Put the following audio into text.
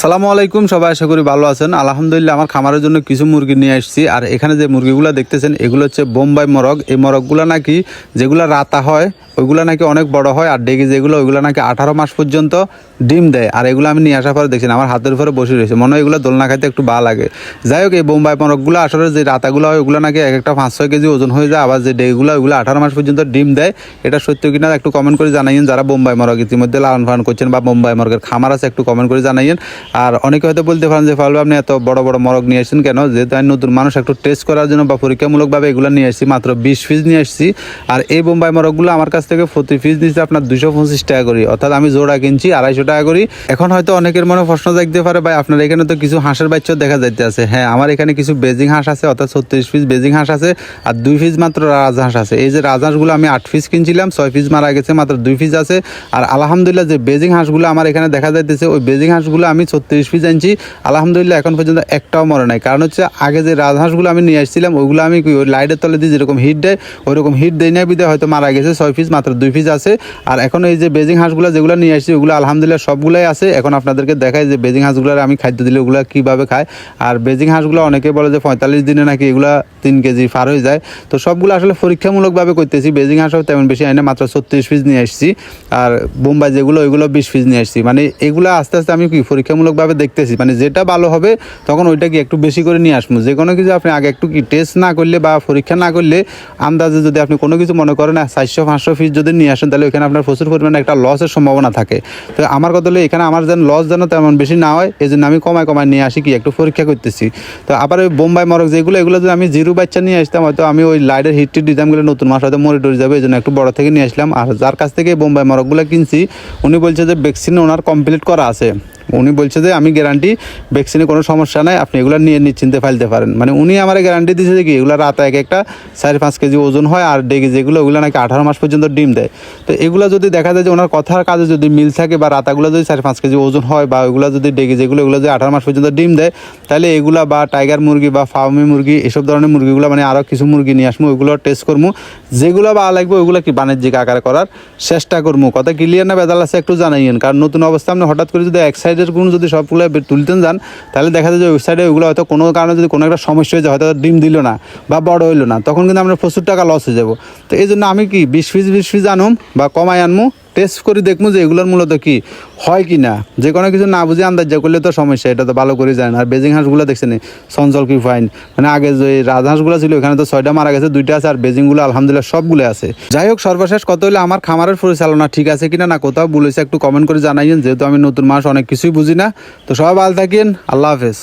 সালামু আলাইকুম, সবাই আশা করি ভালো আছেন। আলহামদুলিল্লাহ, আমার খামারের জন্য কিছু মুরগি নিয়ে আসছি। আর এখানে যে মুরগিগুলো দেখতেছেন, এগুলো হচ্ছে বোম্বাই মরগ। এই মরগগুলো নাকি যেগুলো রাতা হয় ওইগুলো নাকি অনেক বড় হয়, আর ডেগে যেগুলো, ওইগুলো নাকি আঠারো মাস পর্যন্ত ডিম দেয়, আর এগুলো আমি নিয়ে আসার পরে দেখছি আমার হাতের উপরে বসে রয়েছে। মনে হয় এগুলো দোলনা খাইতে একটু ভালো লাগে। যাই হোক, এই বোম্বাই মরগগুলো আসলে যে রাতাগুলো হয়, ওগুলো নাকি এক একটা পাঁচ ছয় কেজি ওজন হয়ে যায়, আবার যে ডেগুলো, ওইগুলো আঠারো মাস পর্যন্ত ডিম দেয়, এটা সত্য কিনা একটু কমেন্ট করে জানাইন যারা বোম্বাই মরগ ইতিমধ্যে লালন পালন করছেন বা বোম্বাই মরগের খামার আছে, একটু কমেন্ট করে জানাইন আর অনেকে হয়তো বলতে পারেন যে, ফালু, আপনি এত বড় বড় মরগ নিয়ে আসছেন কেন? যেহেতু আমি নতুন মানুষ, একটু টেস্ট করার জন্য বা পরীক্ষামূলকভাবে এগুলো নিয়ে আসছি, মাত্র বিশ পিস নিয়ে আসছি। আর এই বোম্বাই মরগগুলো আমার কাছ থেকে প্রতি পিস দিচ্ছে আপনার দুশো পঁচিশ টাকা করি। অর্থাৎ আমি জোড়া কিনছি, আড়াইশো টাকা করি। এখন হয়তো অনেকের মনে প্রশ্ন দেখতে পারে, ভাই, আপনার এখানে তো কিছু হাঁসের বাচ্চা দেখা যাইতে আছে। হ্যাঁ আমার এখানে কিছু বেজিং হাঁস আছে, অর্থাৎ ছত্রিশ পিস বেজিং হাঁস আছে, আর দুই পিস মাত্র রাজহাঁস আছে। এই যে রাজহাঁসগুলো আমি আট পিস কিনছিলাম, ছয় পিস মারা গেছে, মাত্র দুই পিস আছে। আর আলহামদুলিল্লাহ যে বেজিং হাঁসগুলো আমার এখানে দেখা যাইতেছে, ওই বেজিং হাঁসগুলো আমি ছত্রিশ পিস আনছি। আলহামদুলিল্লাহ এখন পর্যন্ত একটাও মরে নাই। কারণ হচ্ছে আগে যে রাজহাঁসগুলো আমি নিয়ে আসছিলাম ওইগুলো আমি লাইটের তলে দিয়ে যেরকম হিট দেয় ওই রকম হিট দেয় না বিদে হয়তো মারা গেছে। ছয় পিস মাত্র দুই পিস আছে। আর এখন এই যে বেজিং হাঁসগুলো যেগুলো নিয়ে আসছি, ওগুলো আলহামদুলিল্লাহ সবগুলাই আছে। এখন আপনাদেরকে দেখায় যে বেজিং হাঁসগুলোর আমি খাদ্য দিলে ওগুলো কীভাবে খায়। আর বেজিং হাঁসগুলো অনেকে বলে যে পঁয়তাল্লিশ দিনে নাকি এগুলো তিন কেজি পার হয়ে যায়। তো সবগুলো আসলে পরীক্ষামূলকভাবে করতেছি। বেজিং হাঁসও তেমন বেশি আইনে মাত্র ছত্রিশ পিস নিয়ে আসছি। আর বোম্বাই যেগুলো, ওইগুলো বিশ পিস নিয়ে আসছি। মানে এগুলো আস্তে আস্তে আমি কি পরীক্ষামূলকভাবে দেখতেছি। মানে যেটা ভালো হবে, তখন ওইটা কি একটু বেশি করে নিয়ে আসব। যে কোনো কিছু আপনি আগে একটু কি টেস্ট না করলে বা পরীক্ষা না করলে, আন্দাজে যদি আপনি কোনো কিছু মনে করেন চারশো, পাঁচশো পিস যদি নিয়ে আসেন, তাহলে ওইখানে আপনার প্রচুর পরিমাণে একটা লসের সম্ভাবনা থাকে। তো আমার কথা হলো, এখানে আমার যেন লস যেন তেমন বেশি না হয় এই জন্য আমি কমায় কমায় নিয়ে আসি কি, একটু পরীক্ষা করতেছি। তো আবার ওই বোম্বাই মরক যেগুলো, এগুলো যদি আমি জিরো বাচ্চা নিয়ে আসতাম, হয়তো আমি ওই লাইটের হিট টিট দিতাম, গেলে নতুন মাস হয়তো মরে টরে যাবে এই জন্য একটু বড় থেকে নিয়ে আসলাম। আর যার কাছ থেকে বোম্বাই মরকগুলো কিনছি, উনি বলছে যে ভ্যাকসিন ওনার কমপ্লিট করা আছে। উনি বলছে যে, আমি গ্যারান্টি ভ্যাকসিনে কোনো সমস্যা নাই, আপনি এগুলো নিয়ে নিশ্চিন্তে ফেলতে পারেন। মানে উনি আমার গ্যারান্টি দিয়েছে যে কি, এগুলো রাত এক একটা চার পাঁচ কেজি ওজন হয় আর ডেগে যেগুলো, ওগুলো নাকি আঠারো মাস পর্যন্ত ডিম দেয়। তো এগুলো যদি দেখা যায় যে ওনার কথার কাজে যদি মিল থাকে বা রাতাগুলো যদি চার পাঁচ কেজি ওজন হয় বা ওগুলো যদি ডেগে যেগুলো, ওগুলো যদি আঠারো মাস পর্যন্ত ডিম দেয়, তাহলে এগুলা বা টাইগার মুরগি বা ফার্মি মুরগি, এসব ধরনের মুরগিগুলো মানে আরও কিছু মুরগি নিয়ে আসব, ওইগুলো টেস্ট করব। যেগুলো বা লাগবে ওইগুলো কি বাণিজ্যিক আকারে করার চেষ্টা করব। কথা ক্লিয়ার না বেদাল আছে একটু জানাইয়েন, কারণ নতুন অবস্থা আপনি হঠাৎ করে যদি এক সাইডের কোনো যদি সবগুলো তুলতেন যান, তাহলে দেখা যায় যে ওয়েবসাইটে ওইগুলো হয়তো কোনো কারণে যদি কোনো একটা সমস্যা হয়ে যায়, হয়তো ডিম দিল না বা বড় হইল না, তখন কিন্তু আমরা প্রচুর টাকা লস হয়ে যাব। তো এই জন্য আমি কি বিশ পিস বিশ পিস আনুম বা কমাই আনমু? টেস্ট করে দেখব যে এগুলোর মূলত কি, হয় কি না যে কোনো কিছু না বুঝে আন্দাজ করলে তো সমস্যা, এটা তো ভালো করে যায় না আর বেজিং হাঁসগুলো দেখছেন সঞ্চল কি ফাইন মানে আগে যে রাজহাঁসগুলো ছিল ওখানে তো ছয়টা মারা গেছে, দুইটা আছে, আর বেজিংগুলো আলহামদুলিল্লাহ সবগুলো আছে। যাই হোক, সর্বশেষ কত হলে আমার খামারের পরিচালনা ঠিক আছে কিনা না, কোথাও বলেছে একটু কমেন্ট করে জানাইন যেহেতু আমি নতুন মাস অনেক কিছুই বুঝি না। তো সবাই ভালো থাকেন, আল্লাহ হাফেজ।